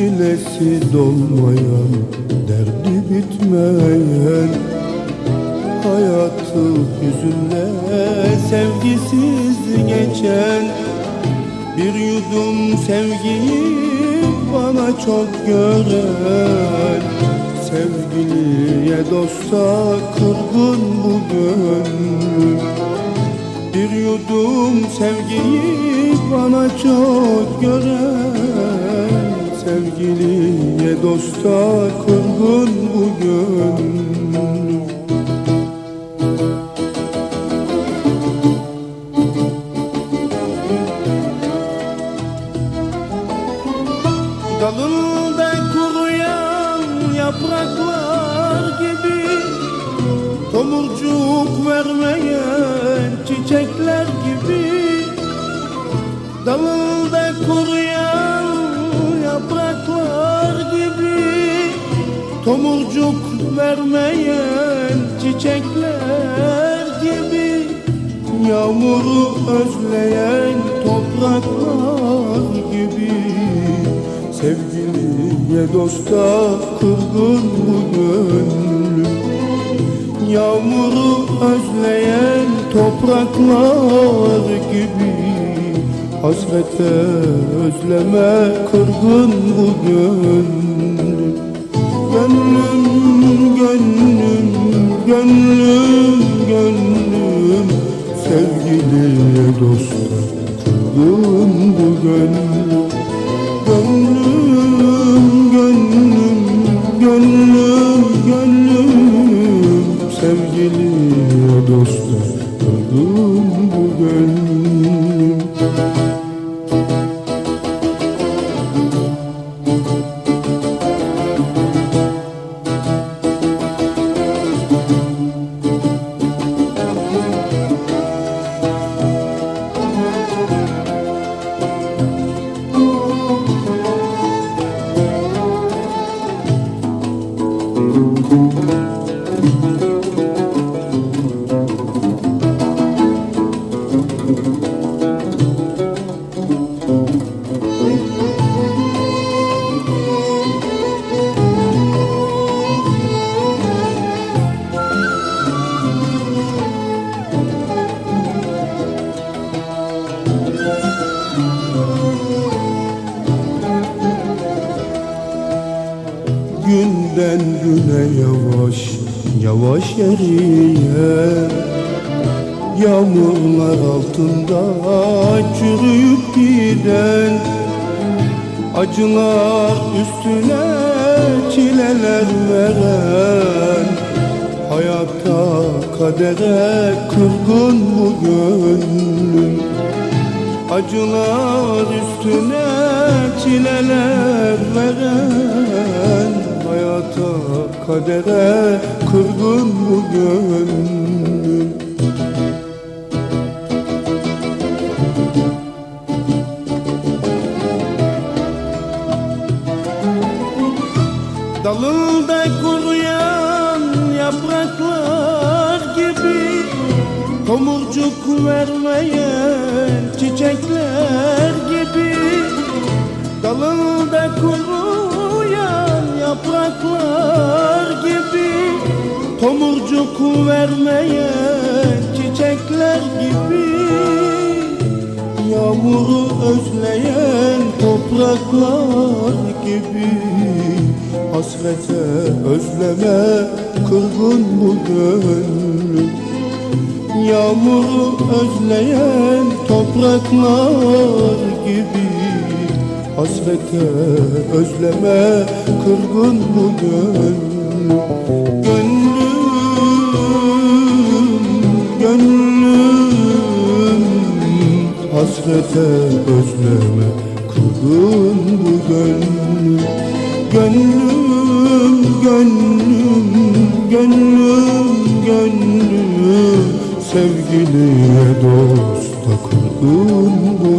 Çilesi dolmayan, derdi bitmeyen. Hayatı hüzünle sevgisiz geçen. Bir yudum sevgiyi bana çok gören. Sevgiliye dosta kırgın bu gönlüm. Bir yudum sevgiyi bana çok gören Sevgiliye dosta kırgın bu gönlüm Dalında kuruyan yapraklar gibi Tomurcuk vermeyen vermeyen çiçekler gibi Yağmuru özleyen topraklar gibi. Sevgiliye dosta kırgın bu gönlüm. Yağmuru özleyen topraklar gibi. Hasrete özleme kırgın bu gönlüm Gönlüm, gönlüm, gönlüm, gönlüm. Sevgiliye dosta kırgın bu gönlüm. Gönlüm, Günden güne yavaş yavaş eriyen Yağmurlar altında çürüyüp giden Acılar üstüne çileler veren Hayata kadere kırgın bu gönlüm. Acılar üstüne çileler veren Hayata kadere kırgın bu gönlüm yapraklar gibi Tomurcuk vermeyen çiçekler gibi Dalında kuruyan yapraklar gibi Tomurcuk vermeyen çiçekler gibi Yağmuru özleyen topraklar gibi Hasrete özleme kırgın bu gönlüm. Yağmuru özleyen topraklar gibi. Hasrete özleme kırgın bu gönlüm. Gönlüm, gönlüm. Hasrete özleme kırgın bu gönlüm Gönlüm, gönlüm, gönlüm, gönlüm. Sevgiliye dosta kırgın bu